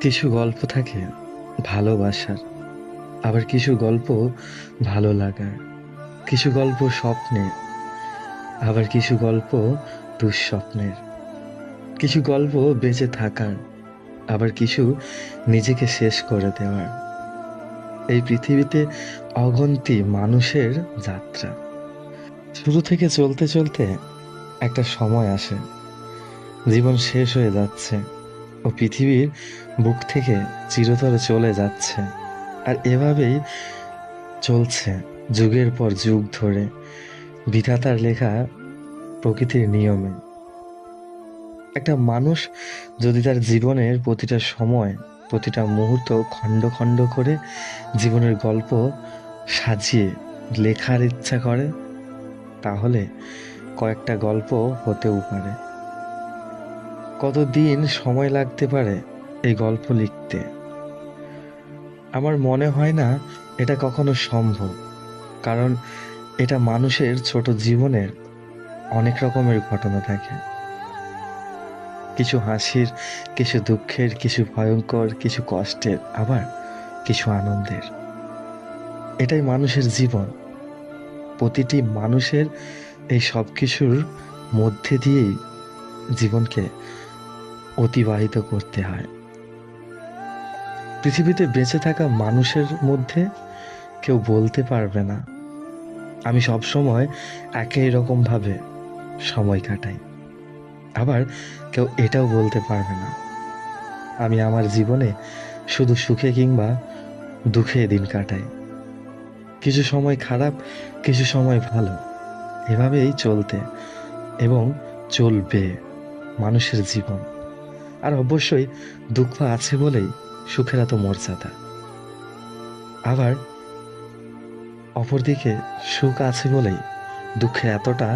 কিছু গল্প থাকে ভালোবাসার, আবার কিছু গল্প ভালো লাগার, কিছু গল্প স্বপ্নের, আবার কিছু গল্প দুঃস্বপ্নের, কিছু গল্প বেঁচে থাকার, আবার কিছু নিজেকে শেষ করে দেওয়ার। এই পৃথিবীতে অগন্তি মানুষের যাত্রা। শুরু থেকে চলতে চলতে একটা সময় আসে, জীবন শেষ হয়ে যাচ্ছে। ও পৃথিবীর বুক থেকে চিরতরে চলে যাচ্ছে। আর এভাবেই চলছে যুগের পর যুগ ধরে। বিধাতার লেখা প্রকৃতির নিয়মে। একটা মানুষ যদি তার জীবনের প্রতিটা সময়, প্রতিটা মুহূর্ত খণ্ড খণ্ড করে জীবনের গল্প সাজিয়ে লেখার ইচ্ছা করে, তাহলে কয়েকটা গল্প হতেও পারে। কতদিন সময় লাগতে পারে এই গল্প লিখতে? আমার মনে হয় না এটা কখনো সম্ভব, কারণ এটা মানুষের ছোট জীবনের অনেক রকমের ঘটনা থাকে। কিছু হাসির, কিছু দুঃখের, কিছু ভয়ঙ্কর, কিছু কষ্টের, আবার কিছু আনন্দের। এটাই মানুষের জীবন। প্রতিটি মানুষের এই সব কিছুর মধ্যে দিয়েই জীবনকে অতিবাহিত করতে হয়। পৃথিবীতে বেঁচে থাকা মানুষের মধ্যে কেউ বলতে পারবে না। আমি সবসময় একই রকমভাবে সময় কাটাই। আবার কেউ এটাও বলতে পারবে না। আমি আমার জীবনে শুধু সুখে কিংবা দুঃখে দিন কাটাই। কিছু সময় খারাপ, কিছু সময় ভালো। এভাবেই চলতে এবং চলবে মানুষের জীবন। আর অবশ্যই দুঃখ আছে বলেই সুখের এত মর্যাদা। আবার অপরদিকে সুখ আছে বলেই দুঃখের এতটা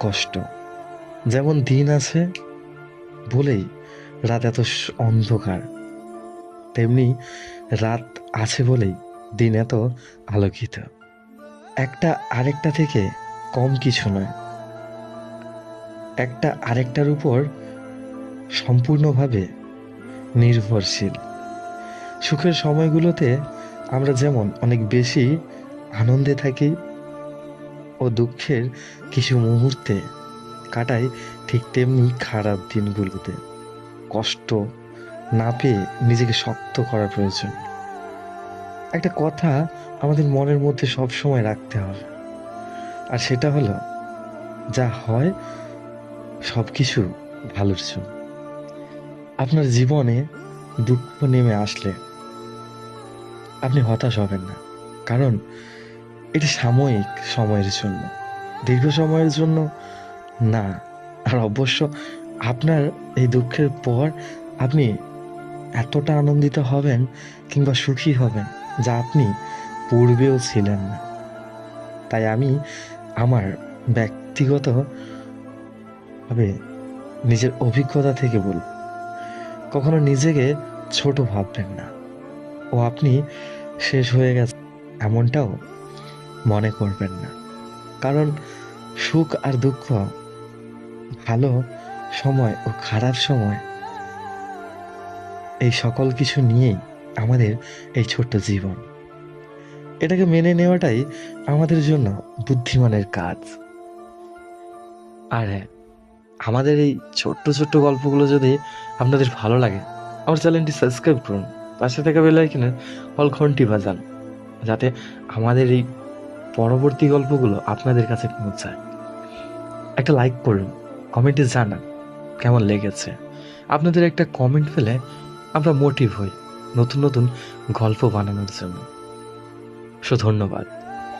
কষ্ট। যেমন দিন আছে বলেই রাত এত অন্ধকার, তেমনি রাত আছে বলেই দিন এত আলোকিত। একটা আরেকটা থেকে কম কিছু নয়। একটা আরেকটার উপর সম্পূর্ণভাবে নির্ভরশীল। সুখের সময়গুলোতে আমরা যেমন অনেক বেশি আনন্দে থাকি ও দুঃখের কিছু মুহূর্তে কাটাই ঠিক তেমনি খারাপ দিনগুলোতে। কষ্ট না পেয়ে নিজেকে শক্ত করা প্রয়োজন। একটা কথা আমাদের মনের মধ্যে সব সময় রাখতে হবে। আর সেটা হলো, যা হয় সব কিছু ভালোর জন্য। আপনার জীবনে দুঃখ নেমে আসলে আপনি হতাশ হবেন না। কারণ এটি সাময়িক সময়ের জন্য। দীর্ঘ সময়ের জন্য না। আর অবশ্য আপনার এই দুঃখের পর আপনি এতটা আনন্দিত হবেন কিংবা সুখী হবেন যা আপনি পূর্বেও ছিলেন না। তাই আমি আমার ব্যক্তিগত ভাবে নিজের অভিজ্ঞতা থেকে বলব। কখনো নিজেকে ছোট ভাববেন না। ও আপনি শেষ হয়ে গেছে, এমনটাও মনে করবেন না। কারণ সুখ আর দুঃখ ভালো সময় ও খারাপ সময়, এই সকল কিছু নিয়েই আমাদের এই ছোট্ট জীবন। এটাকে মেনে নেওয়াটাই আমাদের জন্য বুদ্ধিমানের কাজ। আর হ্যাঁ আমাদের এই ছোট্ট ছোট্ট গল্পগুলো যদি আপনাদের ভালো লাগে, আমার চ্যানেলটি সাবস্ক্রাইব করুন। পাশে থাকা বেল আইকনের অল ঘন্টি বাজান, যাতে আমাদের এই পরবর্তী গল্পগুলো আপনাদের কাছে পৌঁছায়। একটা লাইক করুন, কমেন্টে জানান কেমন লেগেছে। আপনাদের একটা কমেন্ট পেলে আমরা মোটিভ হই নতুন নতুন গল্প বানানোর জন্য। সো ধন্যবাদ।